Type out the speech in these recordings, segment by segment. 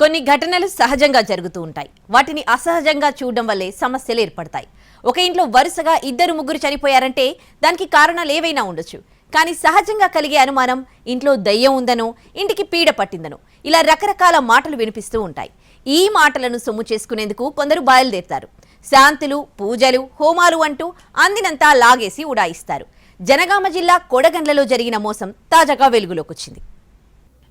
కొన్ని ఘటనలు సహజంగా జరుగుతూ ఉంటాయి. వాటిని అసహజంగా చూడడం వల్లే సమస్యలు ఏర్పడతాయి. ఒక ఇంట్లో వరుసగా ఇద్దరు ముగ్గురు చనిపోయారంటే దానికి కారణాలు ఏవైనా ఉండొచ్చు. కానీ సహజంగా కలిగే అనుమానం ఇంట్లో దయ్యం ఉందనో ఇంటికి పీడ పట్టిందనో ఇలా రకరకాల మాటలు వినిపిస్తూ ఉంటాయి. ఈ మాటలను సొమ్ము చేసుకునేందుకు కొందరు బయలుదేరుతారు. శాంతులు పూజలు హోమాలు అంటూ అందినంతా లాగేసి ఉడాయిస్తారు. జనగామ జిల్లా కొడగండ్లలో జరిగిన మోసం తాజాగా వెలుగులోకొచ్చింది.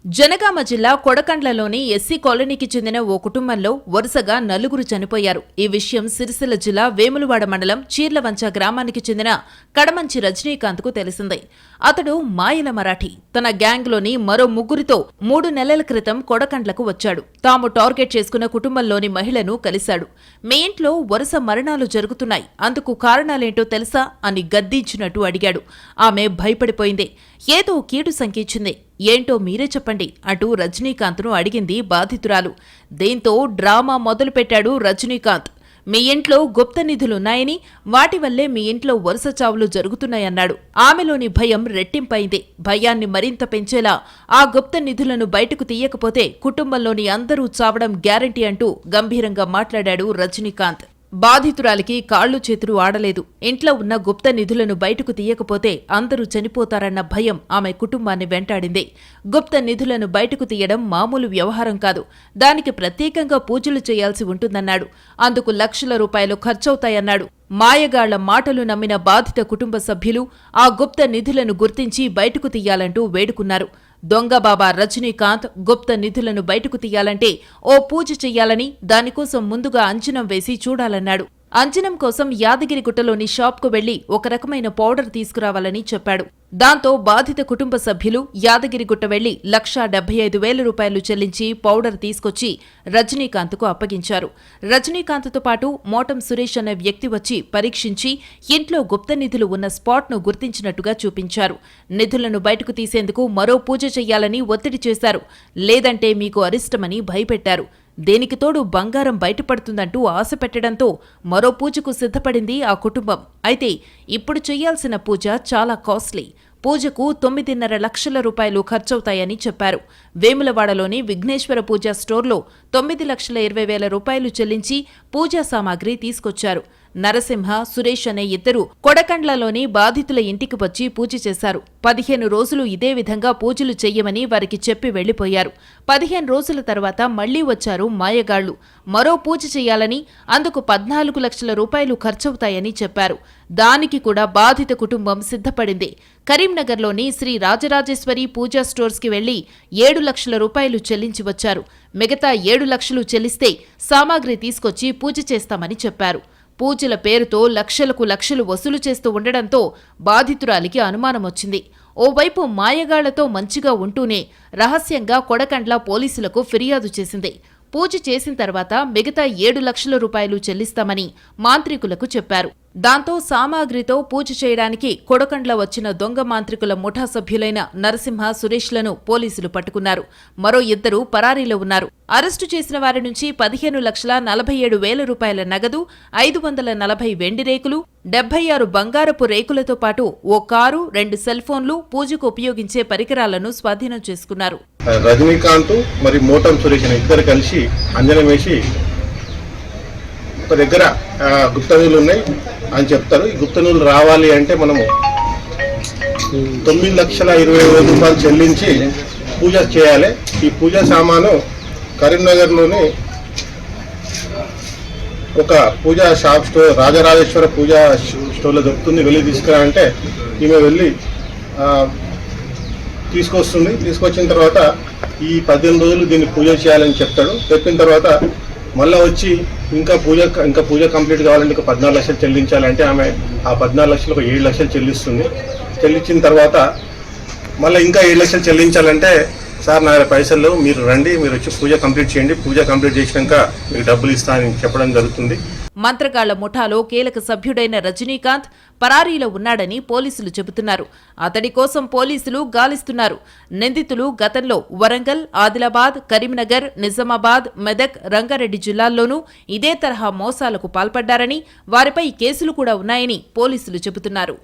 జనగామ జిల్లా కొడకండ్లలోని ఎస్సీ కాలనీకి చెందిన ఓ కుటుంబంలో వరుసగా నలుగురు చనిపోయారు. ఈ విషయం సిరిసిల్ల జిల్లా వేములవాడ మండలం చీర్లవంచ గ్రామానికి చెందిన కడమంచి రజనీకాంత్కు తెలిసింది. అతడు మాయల మరాఠీ. తన గ్యాంగ్లోని మరో ముగ్గురితో మూడు నెలల క్రితం కొడకండ్లకు వచ్చాడు. తాము టార్గెట్ చేసుకున్న కుటుంబంలోని మహిళను కలిశాడు. మీ ఇంట్లో వరుస మరణాలు జరుగుతున్నాయి. అందుకు కారణాలేంటో తెలుసా? అని గద్దించినట్టు అడిగాడు. ఆమె భయపడిపోయింది. ఏదో కీడు సంకేచింది. ఏంటో మీరే చెప్పండి అటు రజనీకాంత్ను అడిగింది బాధితురాలు. దీంతో డ్రామా మొదలుపెట్టాడు రజనీకాంత్. మీ ఇంట్లో గుప్త నిధులున్నాయని వాటి వల్లే మీ ఇంట్లో వరుస చావులు జరుగుతున్నాయన్నాడు. ఆమెలోని భయం రెట్టింపైంది. భయాన్ని మరింత పెంచేలా ఆ గుప్త నిధులను బయటకు తీయకపోతే కుటుంబంలోని అందరూ చావడం గ్యారంటీ అంటూ గంభీరంగా మాట్లాడాడు రజనీకాంత్. బాధితురాలికి కాళ్ళు చేతులు ఆడలేదు. ఇంట్లో ఉన్న గుప్త నిధులను బయటకు తీయకపోతే అందరూ చనిపోతారన్న భయం ఆమె కుటుంబాన్ని వెంటాడింది. గుప్త నిధులను బయటకు తీయడం మామూలు వ్యవహారం కాదు. దానికి ప్రత్యేకంగా పూజలు చేయాల్సి ఉంటుందన్నాడు. అందుకు లక్షల రూపాయలు ఖర్చవుతాయన్నాడు. మాయగాళ్ళ మాటలు నమ్మిన బాధిత కుటుంబ సభ్యులు ఆ గుప్త నిధులను గుర్తించి బయటకు తీయాలంటూ వేడుకున్నారు. దొంగబాబా రజనీకాంత్ గుప్త నిధులను బయటకు తీయాలంటే ఓ పూజ చెయ్యాలని దానికోసం ముందుగా అంచనం వేసి చూడాలన్నాడు. అంచనం కోసం యాదగిరిగుట్టలోని షాప్కు వెళ్ళి ఒక రకమైన పౌడర్ తీసుకురావాలని చెప్పాడు. దాంతో బాధిత కుటుంబ సభ్యులు యాదగిరిగుట్ట వెళ్ళి లక్షా డెబ్బై ఐదు వేల రూపాయలు చెల్లించి పౌడర్ తీసుకొచ్చి రజనీకాంత్కు అప్పగించారు. రజనీకాంత్తో పాటు మోటం సురేష్ అనే వ్యక్తి వచ్చి పరీక్షించి ఇంట్లో గుప్త నిధులు ఉన్న స్పాట్ను గుర్తించినట్టుగా చూపించారు. నిధులను బయటకు తీసేందుకు మరో పూజ చెయ్యాలని ఒత్తిడి చేశారు. లేదంటే మీకు అరిష్టమని భయపెట్టారు. దేనికి తోడు బంగారం బయటపడుతుందంటూ ఆశ పెట్టడంతో మరో పూజకు సిద్ధపడింది ఆ కుటుంబం. అయితే ఇప్పుడు చేయాల్సిన పూజ చాలా కాస్ట్లీ. పూజకు తొమ్మిదిన్నర లక్షల రూపాయలు ఖర్చవుతాయని చెప్పారు. వేములవాడలోని విఘ్నేశ్వర పూజ స్టోర్లో తొమ్మిది లక్షల ఇరవై వేల రూపాయలు చెల్లించి పూజా సామాగ్రి తీసుకొచ్చారు. నరసింహ సురేష్ అనే ఇద్దరు కొడకండ్లలోని బాధితుల ఇంటికి వచ్చి పూజ చేశారు. పదిహేను రోజులు ఇదే విధంగా పూజలు చెయ్యమని వారికి చెప్పి వెళ్ళిపోయారు పదిహేను రోజుల తర్వాత మళ్ళీ వచ్చారు మాయగాళ్ళు మరో పూజ చేయాలని అందుకు పద్నాలుగు లక్షల రూపాయలు ఖర్చవుతాయని చెప్పారు. దానికి కూడా బాధిత కుటుంబం సిద్ధపడింది. కరీంనగర్లోని శ్రీ రాజరాజేశ్వరి పూజా స్టోర్స్కి వెళ్ళి ఏడు లక్షల రూపాయలు చెల్లించి వచ్చారు. మిగతా ఏడు లక్షలు చెల్లిస్తే సామాగ్రి తీసుకొచ్చి పూజ చేస్తామని చెప్పారు. పూజల పేరుతో లక్షలకు లక్షలు వసూలు చేస్తూ ఉండడంతో బాధితురాలికి అనుమానమొచ్చింది ఓవైపు మాయగాళ్ళతో మంచిగా ఉంటూనే రహస్యంగా కొడకండ్ల పోలీసులకు ఫిర్యాదు చేసింది. పూజ చేసిన తర్వాత మిగతా ఏడు లక్షల రూపాయలు చెల్లిస్తామని మాంత్రికులకు చెప్పారు. దాంతో సామాగ్రితో పూజ చేయడానికి కొడకండ్ల వచ్చిన దొంగ మాంత్రికుల ముఠా సభ్యులైన నరసింహ సురేష్లను పోలీసులు పట్టుకున్నారు. మరో ఇద్దరు పరారీలో ఉన్నారు. అరెస్టు చేసిన వారి నుంచి పదిహేను లక్షల నలభై ఏడు వేల రూపాయల నగదు ఐదు వందల నలభై వెండి రేకులు డెబ్బై ఆరు బంగారపు రేకులతో పాటు ఓ కారు రెండు సెల్ ఫోన్లు పూజకు ఉపయోగించే పరికరాలను స్వాధీనం చేసుకున్నారు. రజనీకాంత్ మరి మోటం సురేష్ అనే ఇద్దరు కలిసి అంజనం వేసి ఒక దగ్గర ఆ, ఉన్నాయి అని చెప్తారు. ఈ గుప్త రావాలి అంటే మనము తొమ్మిది లక్షల ఇరవై వేల రూపాయలు చెల్లించి పూజ చేయాలి. ఈ పూజ సామాను కరీంనగర్లోని ఒక పూజా షాప్ స్టోర్ రాజరాజేశ్వర పూజా స్టోర్లో దొరుకుతుంది. వెళ్ళి తీసుకురా అంటే ఈమె వెళ్ళి తీసుకొస్తుంది. తీసుకొచ్చిన తర్వాత ఈ పద్దెనిమిది రోజులు దీన్ని పూజ చేయాలని చెప్తాడు. చెప్పిన తర్వాత మళ్ళీ వచ్చి ఇంకా పూజ ఇంకా పూజ కంప్లీట్ కావాలంటే ఇంకా పద్నాలుగు లక్షలు చెల్లించాలంటే ఆమె ఆ పద్నాలుగు లక్షలు ఒక ఏడు లక్షలు చెల్లిస్తుంది. చెల్లించిన తర్వాత మళ్ళీ ఇంకా ఏడు లక్షలు చెల్లించాలంటే సార్ నా పైసలు మీరు రండి మీరు వచ్చి పూజ కంప్లీట్ చేయండి. పూజ కంప్లీట్ చేసినాక మీకు డబ్బులు ఇస్తానని చెప్పడం జరుగుతుంది. మంత్రగాళ్ళ ముఠాలో కీలక సభ్యుడైన రజనీకాంత్ పరారీలో ఉన్నాడని పోలీసులు చెబుతున్నారు. అతడి కోసం పోలీసులు గాలిస్తున్నారు. నిందితులు గతంలో వరంగల్ ఆదిలాబాద్ కరీంనగర్ నిజామాబాద్ మెదక్ రంగారెడ్డి జిల్లాల్లోనూ ఇదే తరహా మోసాలకు పాల్పడ్డారని వారిపై కేసులు కూడా ఉన్నాయని పోలీసులు చెబుతున్నారు.